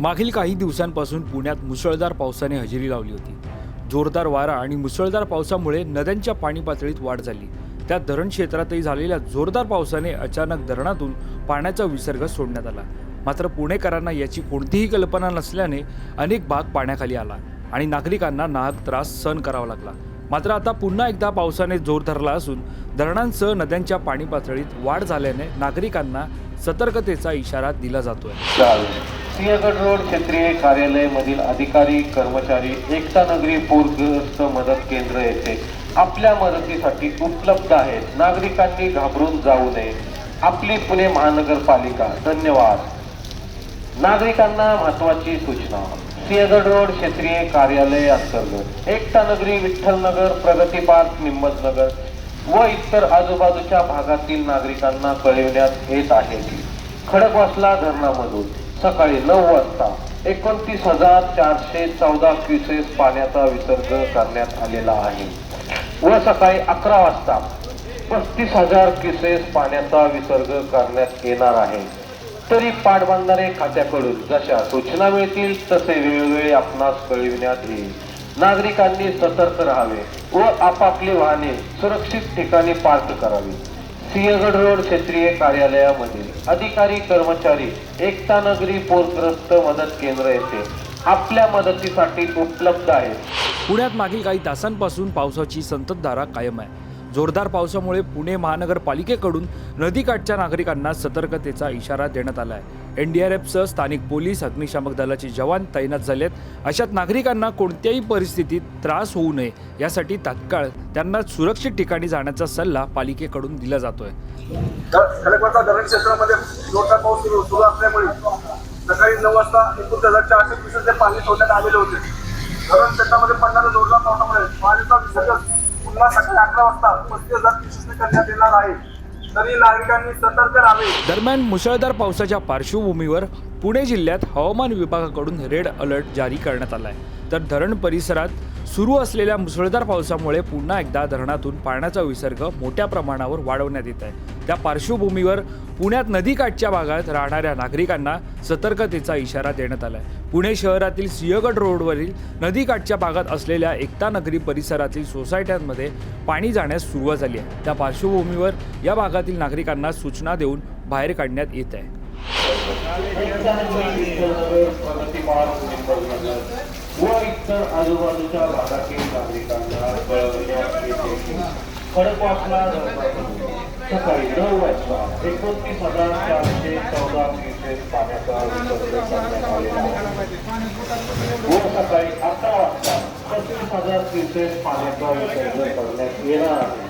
मागील काही दिवसांपासून पुण्यात मुसळधार पावसाने हजेरी लावली होती. जोरदार वारा आणि मुसळधार पावसामुळे नद्यांच्या पाणी पातळीत वाढ झाली. त्या धरण क्षेत्रातही झालेल्या जोरदार पावसाने अचानक धरणातून पाण्याचा विसर्ग सोडण्यात आला. मात्र पुणेकरांना याची कोणतीही कल्पना नसल्याने अनेक भाग पाण्याखाली आला आणि नागरिकांना नाहक त्रास सहन करावा लागला. मात्र आता पुन्हा एकदा पावसाने जोर धरला असून धरणांसह नद्यांच्या पाणी पातळीत वाढ झाल्याने नागरिकांना सतर्कतेचा इशारा दिला जातोय. सिंहगड रोड क्षेत्रीय कार्यालय मधील अधिकारी कर्मचारी एकता नगरी पूरग्रस्त मदत केंद्र येथे आपल्या मदतीसाठी उपलब्ध आहेत. नागरिकांनी घाबरून जाऊ नये. आपली पुणे महानगरपालिका. धन्यवाद. नागरिकांना महत्वाची सूचना. सिंहगड रोड क्षेत्रीय कार्यालय अंतर्गत एकता नगरी विठ्ठलनगर प्रगती पार्क नगर व इतर आजूबाजूच्या भागातील नागरिकांना कळविण्यात येत आहे की खडकवासला धरणामधून सकाळी नऊ वाजता एकोणतीस हजार चारशे चौदा क्युसेस पाण्याचा विसर्ग करण्यात आलेला आहे. व सकाळी अकरा वाजता पस्तीस हजार क्युसेस पाण्याचा विसर्ग करण्यात येणार आहे. तरी पाटबंधारे खात्याकडून जशा सूचना मिळतील तसे वेळोवेळी आपणास कळविण्यात येईल. नागरिकांनी सतर्क राहावे व आपापली वाहने सुरक्षित ठिकाणी पार्क करावी सिंहगड रोड क्षेत्रीय कार्यालयामधील अधिकारी कर्मचारी एकता नगरी पूरग्रस्त मदत केंद्र येथे आपल्या मदतीसाठी उपलब्ध आहेत. पुण्यात मागील काही तासांपासून पावसाची संततधारा कायम आहे. जोरदार पावसामुळे पुणे महानगरपालिकेकडून नदीकाठच्या नागरिकांना सतर्कतेचा इशारा देण्यात आला आहे. एन स्थानिक पोलीस अग्निशामक दलाचे जवान तैनात झालेत. अशात नागरिकांना कोणत्याही परिस्थितीत त्रास होऊ नये यासाठी तात्काळ त्यांना सुरक्षित ठिकाणी जाण्याचा सल्ला पालिकेकडून दिला जातोय. धरण क्षेत्रामध्ये जोरदार पाऊस सुरू असल्यामुळे सकाळी नऊ वाजता एकूण हजार चारशे क्युसेसचे पाणी सोडण्यात आलेले होते. धरण क्षेत्रामध्ये पडणाऱ्या जोरदार पावसामुळे पाण्याचा विसर्ग पुन्हा सकाळी अकरा वाजता पस्तीस हजार क्युसेसने करण्यात येणार आहे. तरी नागरिकांनी सतर्क राहावे. दरम्यान मुसळधार पावसाच्या पार्श्वभूमीवर पुणे जिल्ह्यात हवामान विभागाकडून रेड अलर्ट जारी करण्यात आला आहे तर धरण परिसरात सुरू असलेल्या मुसळधार पावसामुळे पुन्हा एकदा धरणातून पाण्याचा विसर्ग मोठ्या प्रमाणावर वाढवण्यात येत आहे. त्या पार्श्वभूमीवर पुण्यात नदीकाठच्या भागात राहणाऱ्या नागरिकांना सतर्कतेचा इशारा देण्यात आला आहे पुणे शहरातील सिंहगड रोडवरील नदीकाठच्या भागात असलेल्या एकता नगरी परिसरातील सोसायट्यांमध्ये पाणी जाण्यास सुरुवात झाली आहे. त्या पार्श्वभूमीवर या भागातील नागरिकांना सूचना देऊन बाहेर काढण्यात येत आहे. व इतर आजूबाजूच्या भागातील नागरिकांना सकाळी नऊ वाजता एकोणतीस हजार चारशे चौदा लिटर पाण्याचा विसर्ग करण्यात आलेला आहे. व सकाळी अकरा वाजता पस्तीस हजार लिटर पाण्याचा विसर्ग करण्यात येणार आहे.